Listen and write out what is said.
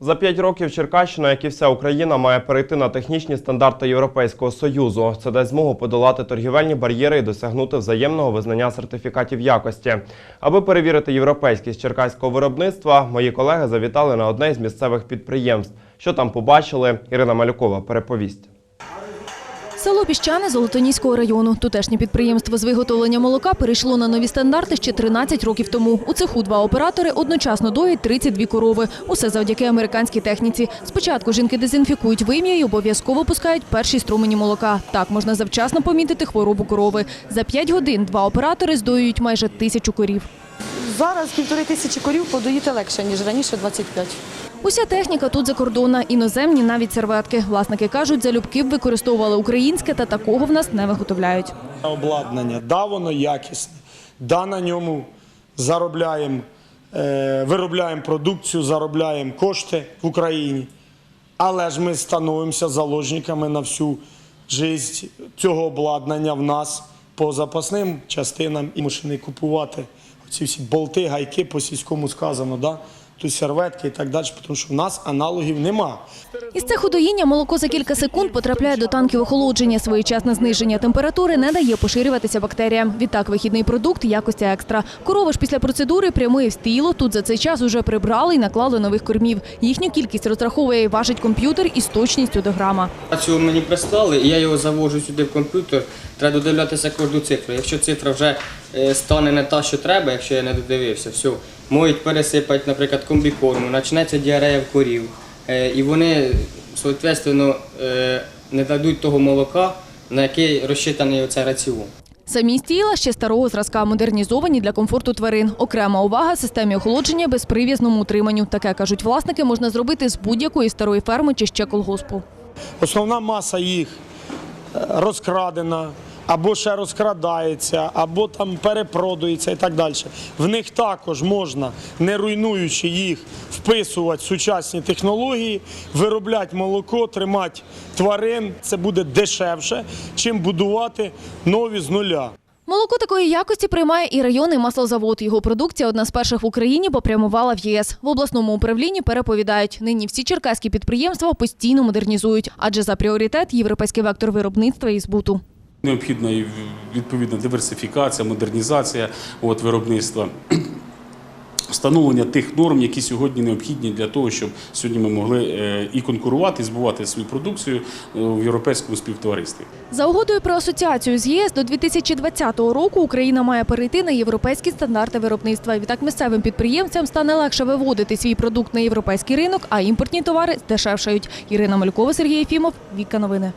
За п'ять років Черкащина, як і вся Україна, має перейти на технічні стандарти Європейського союзу. Це дасть змогу подолати торгівельні бар'єри і досягнути взаємного визнання сертифікатів якості. Аби перевірити європейськість черкаського виробництва, мої колеги завітали на одне із місцевих підприємств. Що там побачили, Ірина Малюкова переповість. Село Піщане Золотоніського району. Тутешнє підприємство з виготовлення молока перейшло на нові стандарти ще 13 років тому. У цеху два оператори одночасно доїть 32 корови. Усе завдяки американській техніці. Спочатку жінки дезінфікують вим'я і обов'язково пускають перші струмені молока. Так можна завчасно помітити хворобу корови. За 5 годин два оператори здоюють майже тисячу корів. Зараз півтори тисячі корів подоїти легше, ніж раніше 25. Уся техніка тут закордонна, іноземні навіть серветки. Власники кажуть, залюбки б використовували українське, та такого в нас не виготовляють. обладнання, да, воно якісне, да, на ньому заробляємо, е, виробляємо продукцію, заробляємо кошти в Україні. Але ж ми становимося заложниками на всю життя цього обладнання в нас по запасним частинам і мушені купувати ці всі болти, гайки по сільському сказано, да? Тут серветки і так далі, тому що в нас аналогів нема. Із цеху доїння молоко за кілька секунд потрапляє до танків охолодження. Своєчасне зниження температури не дає поширюватися бактеріям. Відтак вихідний продукт якості екстра. Корова ж після процедури прямує в стіло. Тут за цей час уже прибрали і наклали нових кормів. Їхню кількість розраховує і важить комп'ютер із точністю до грама. Цього мені прислали, я його завожу сюди в комп'ютер. Треба додивлятися кожну цифру. Якщо цифра вже е, стане не та, що треба, якщо я не додивився, все, можуть пересипати, наприклад, комбікорму, почнеться діарея в корів. Е, І вони, соответственно, е, не дадуть того молока, на який розчитаний оцей раціон. Самі стіла ще старого зразка, модернізовані для комфорту тварин. Окрема увага системі охолодження безприв'язному утриманню. Таке кажуть власники, можна зробити з будь-якої старої ферми чи ще колгоспу. Основна маса їх розкрадена, або ще розкрадається, або там перепродується і так далі. В них також можна, не руйнуючи їх, вписувати сучасні технології, виробляти молоко, тримати тварин. Це буде дешевше, чим будувати нові з нуля. Молоко такої якості приймає і районний маслозавод. Його продукція одна з перших в Україні попрямувала в єС. В обласному управлінні переповідають, нині всі черкаські підприємства постійно модернізують, адже за пріоритет європейський вектор виробництва і збуту. Необхідна відповідна диверсифікація, модернізація от, виробництва, встановлення тих норм, які сьогодні необхідні для того, щоб сьогодні ми могли е, і конкурувати, і збувати свою продукцію е, в європейському співтоваристві. За угодою про асоціацію з ЄС до 2020 року Україна має перейти на європейські стандарти виробництва. Відтак місцевим підприємцям стане легше виводити свій продукт на європейський ринок, а імпортні товари здешевшають. Ірина Малькова, Сергій Єфімов, Віка Новини.